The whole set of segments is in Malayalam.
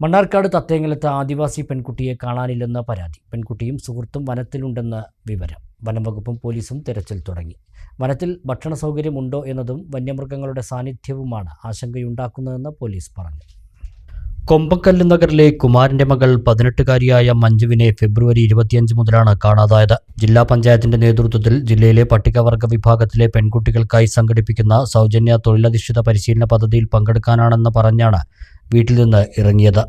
മണ്ണാർക്കാട് തത്തേങ്ങലത്ത് ആദിവാസി പെൺകുട്ടിയെ കാണാനില്ലെന്ന പരാതി. പെൺകുട്ടിയും സുഹൃത്തും വനത്തിലുണ്ടെന്ന വിവരം. വനംവകുപ്പും പോലീസും തിരച്ചിൽ തുടങ്ങി. വനത്തിൽ ഭക്ഷണ സൗകര്യമുണ്ടോ എന്നതും വന്യമൃഗങ്ങളുടെ സാന്നിധ്യവുമാണ് ആശങ്കയുണ്ടാക്കുന്നതെന്ന് പോലീസ് പറഞ്ഞു. കൊമ്പക്കല്ല് നഗറിലെ കുമാരന്റെ മകൾ പതിനെട്ടുകാരിയായ മഞ്ജുവിനെ ഫെബ്രുവരി ഇരുപത്തിയഞ്ച് മുതലാണ് കാണാതായത്. ജില്ലാ പഞ്ചായത്തിന്റെ നേതൃത്വത്തിൽ ജില്ലയിലെ പട്ടികവർഗ വിഭാഗത്തിലെ പെൺകുട്ടികൾക്കായി സംഘടിപ്പിക്കുന്ന സൗജന്യ തൊഴിലധിഷ്ഠിത പരിശീലന പദ്ധതിയിൽ പങ്കെടുക്കാനാണെന്ന് പറഞ്ഞാണ് വീട്ടിൽ നിന്ന് ഇറങ്ങിയത്.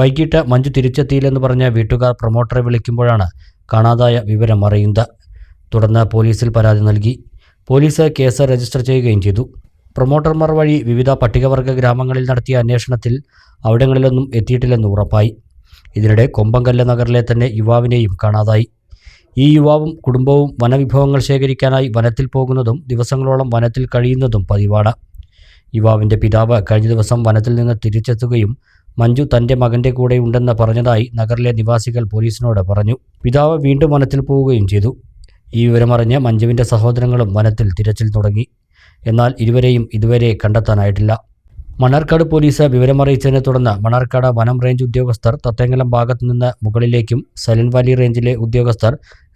വൈകിട്ട് മഞ്ജു തിരിച്ചെത്തിയില്ലെന്ന് പറഞ്ഞ വീട്ടുകാർ പ്രൊമോട്ടറെ വിളിക്കുമ്പോഴാണ് കാണാതായ വിവരം അറിയുന്നത്. തുടർന്ന് പോലീസിൽ പരാതി നൽകി. പോലീസ് കേസ് രജിസ്റ്റർ ചെയ്യുകയും ചെയ്തു. പ്രൊമോട്ടർമാർ വഴി വിവിധ പട്ടികവർഗ ഗ്രാമങ്ങളിൽ നടത്തിയ അന്വേഷണത്തിൽ അവിടങ്ങളിലൊന്നും എത്തിയിട്ടില്ലെന്ന് ഉറപ്പായി. ഇതിനിടെ കൊമ്പങ്കല്ല് നഗറിലെ തന്നെ യുവാവിനെയും കാണാതായി. ഈ യുവാവും കുടുംബവും വനവിഭവങ്ങൾ ശേഖരിക്കാനായി വനത്തിൽ പോകുന്നതും ദിവസങ്ങളോളം വനത്തിൽ കഴിയുന്നതും പതിവാണ്. യുവാവിന്റെ പിതാവ് കഴിഞ്ഞ ദിവസം വനത്തിൽ നിന്ന് തിരിച്ചെത്തുകയും മഞ്ജു തന്റെ മകന്റെ കൂടെ ഉണ്ടെന്ന് പറഞ്ഞതായി നഗറിലെ നിവാസികൾ പോലീസിനോട് പറഞ്ഞു. പിതാവ് വീണ്ടും വനത്തിൽ പോവുകയും ചെയ്തു. ഈ വിവരമറിഞ്ഞ് മഞ്ജുവിന്റെ സഹോദരങ്ങളും വനത്തിൽ തിരച്ചിൽ തുടങ്ങി. എന്നാൽ ഇരുവരെയും ഇതുവരെ കണ്ടെത്താനായിട്ടില്ല. മണർക്കാട് പോലീസ് വിവരമറിയിച്ചതിനെ തുടർന്ന് മണർക്കാട് വനം റേഞ്ച് ഉദ്യോഗസ്ഥർ തത്തേങ്ങലം ഭാഗത്തു നിന്ന് മുകളിലേക്കും സൈലന്റ് വാലി റേഞ്ചിലെ ഉദ്യോഗസ്ഥർ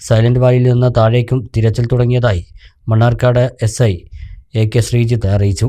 സൈലന്റ് വാലിയിൽ നിന്ന് താഴേക്കും തിരച്ചിൽ തുടങ്ങിയതായി Mannarkkad S I A K Sreejith അറിയിച്ചു.